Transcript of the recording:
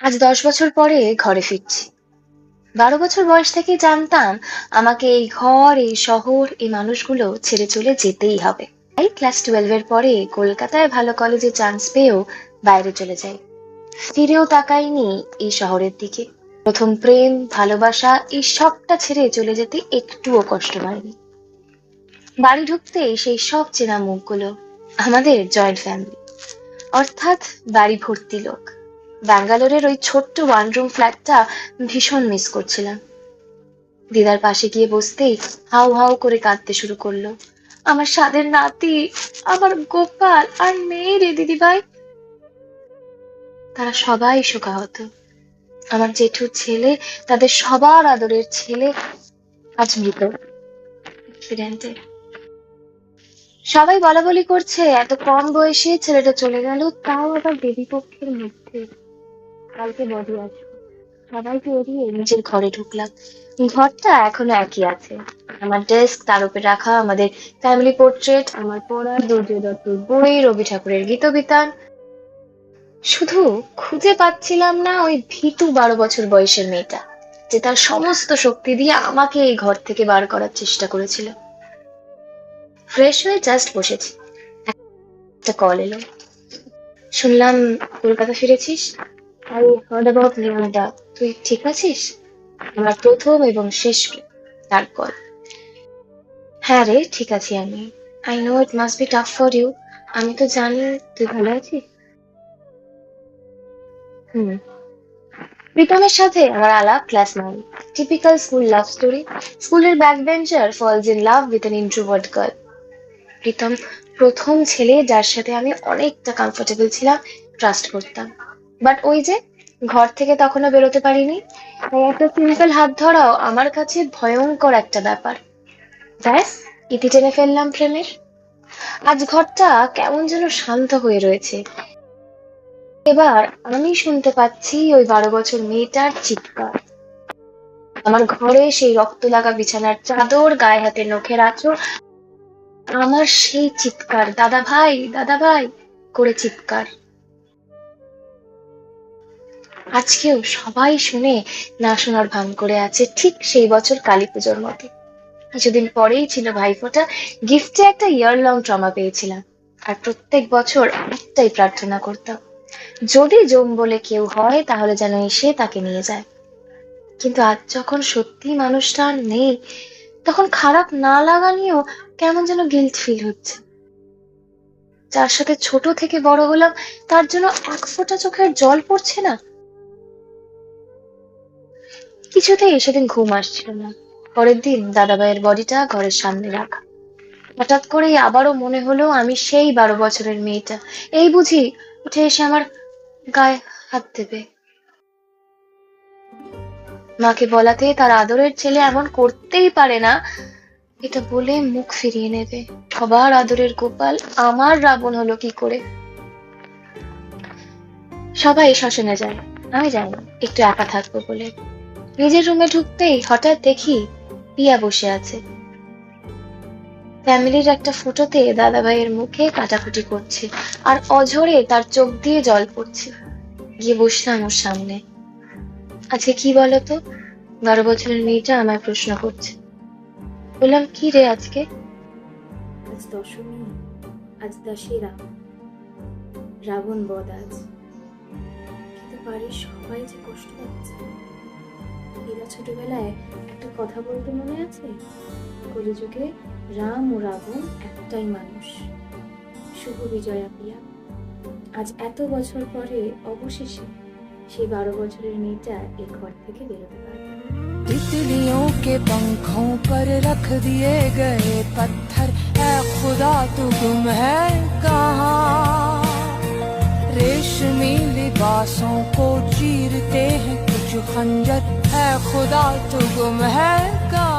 আজ দশ বছর পরে ঘরে ফিরছি। বারো বছর বয়স থেকে জানতাম আমাকে এই ঘর, এই শহর, এই মানুষগুলো ছেড়ে চলে যেতেই হবে। এই ক্লাস টুয়েলভের পরে কলকাতায় ভালো কলেজে চান্স পেয়েও বাইরে চলে যাই। ফিরেও তাকাইনি এই শহরের দিকে। প্রথম প্রেম, ভালোবাসা, এই সবটা ছেড়ে চলে যেতে একটুও কষ্ট হয়নি বাড়ি ঢুকতে সেই সব চেনা মুখগুলো আমাদের জয়েন্ট ফ্যামিলি অর্থাৎ বাড়ি ভর্তি লোক। ব্যাঙ্গালোরের ওই ছোট্ট ওয়ান রুম ফ্ল্যাটটা ভীষণ মিস করছিলাম। দিদার পাশে গিয়ে বসতেই হাউ হাউ করে কাঁদতে শুরু করল। আমার স্বাদের নাতি, আমার গোপাল আর মেয়ে রে দিদিভাই। তারা সবাই শোকাহত। আমার জেঠুর ছেলে, তাদের সবার আদরের ছেলে আজ মৃত। সবাই বলা বলি করছে, এত কম বয়সে ছেলেটা চলে গেল, তাও আবার দেবী পক্ষের মধ্যে কালকে বডি আসবে সবাইকে এড়িয়ে নিজের ঘরে ঢুকলাম। ঘরটা এখনও একই আছে। আমার ডেস্ক তার উপরে রাখা, আমাদের ফ্যামিলি পোর্ট্রেট আমার পড়ার দুর্জয় দত্তর বই, রবি ঠাকুরের গীতবিতান। শুধু খুঁজে পাচ্ছিলাম না ওই ভীতু বারো বছর বয়সের মেয়েটা, যে তার সমস্ত শক্তি দিয়ে আমাকে এই ঘর থেকে বার করার চেষ্টা করেছিল। ফ্রেশ হয়ে জাস্ট বসেছি। একটা কল এলো। শুনলাম, কলকাতা ফিরেছিস? আই হার্ড অ্যাবাউট তুই ঠিক আছিস? আমার প্রথম এবং শেষ প্রেম, তার কল হ্যাঁ রে ঠিক আছি আমি। I know it must be tough for you আমি তো জানি তুই ভালো আছিস? হুম। প্রীতমের সাথে আমার আলাপ class nine typical school love story স্কুলের back bencher falls in love with an introvert girl Pritam প্রথম ছেলে যার সাথে আমি অনেকটা কমফোর্টেবল ছিলাম ট্রাস্ট করতাম। বাট ওই যে, ঘর থেকে তখনও বেরোতে পারিনি। তাই একটা সিম্পল হাত ধরাও আমার কাছে ভয়ঙ্কর একটা ব্যাপার। ব্যাস, ইতি টেনে ফেললাম প্রেমের। আজ ঘরটা কেমন যেন শান্ত হয়ে রয়েছে। এবার আমি শুনতে পাচ্ছি ওই বারো বছর মেয়েটার চিৎকার। আমার ঘরে সেই রক্ত লাগা বিছানার চাদর, গায়ে হাতে নখের আঁচড় আমার সেই চিৎকার, দাদা ভাই দাদা ভাই, করে চিৎকার। আজকেও সবাই শুনে না শোনার ভান করে আছে ঠিক সেই বছর কালী পুজোর মতো কিছুদিন পরেই ছিল ভাইফোঁটা, গিফটে একটা ইয়ার লং ট্রমা পেয়েছিলাম। আর প্রত্যেক বছর একটাই প্রার্থনা করতাম, যদি জম বলে কেউ হয় তাহলে যেন এসে তাকে নিয়ে যায়। কিন্তু আজ যখন সত্যি মানুষটা নেই, তখন খারাপ না লাগা নিয়েও কেমন যেন গিল্ট ফিল হচ্ছে। যার সাথে ছোট থেকে বড় হলাম, তার জন্য এক ফোঁটা চোখের জল পড়ছে না কিছুতেই সেদিন ঘুম আসছিল না। পরের দিন দাদাভাইয়ের বডিটা ঘরের সামনে রাখা। হঠাৎ করেই আবারও মনে হলো আমি সেই বারো বছরের মেয়েটা। এই বুঝি উঠে এসে আমার গায়ে হাত দেবে। মাকে বলাতে তার আদরের ছেলে এমন করতেই পারে না, এটা বলে মুখ ফিরিয়ে নেবে। সবার আদরের গোপাল, আমার রাবণ হলো কি করে? সবাই শ্মশানে যায়। আমি জানি, একটু একা থাকব বলে। নিজের রুমে ঢুকতেই হঠাৎ দেখি পিয়া বসে আছে। ফ্যামিলির একটা ফটোতে দাদাভাইয়ের মুখে কাটাকুটি করছে আর অঝরে তার চোখ দিয়ে জল পড়ছে। গিয়ে বসলাম ওর সামনে। আজকে কি বলতো? বারো বছরের মেয়েটা আমায় প্রশ্ন করছে। বললাম, কি রে আজকে? আজ দশমী, আজ রাবণ বদ আজ। কিন্তু বাড়ির সবাই যে কষ্ট পাচ্ছে। ছোটবেলায় একটা কথা বলতে মনে আছে কলিযুগে রাম ও রাবণ একটাই মানুষ শুভ বিজয়া প্রিয়া আজ এত বছর পরে অবশেষে সেই বারো বছরের মেয়েটা এই ঘর থেকে বেরোতে পারবে तितलियों के पंखों पर रख दिए गए पत्थर है खुदा तू गुम है कहाँ रेशमी लिबासों को चीरते हैं جو خنجر ہے خدا تو گم ہے کا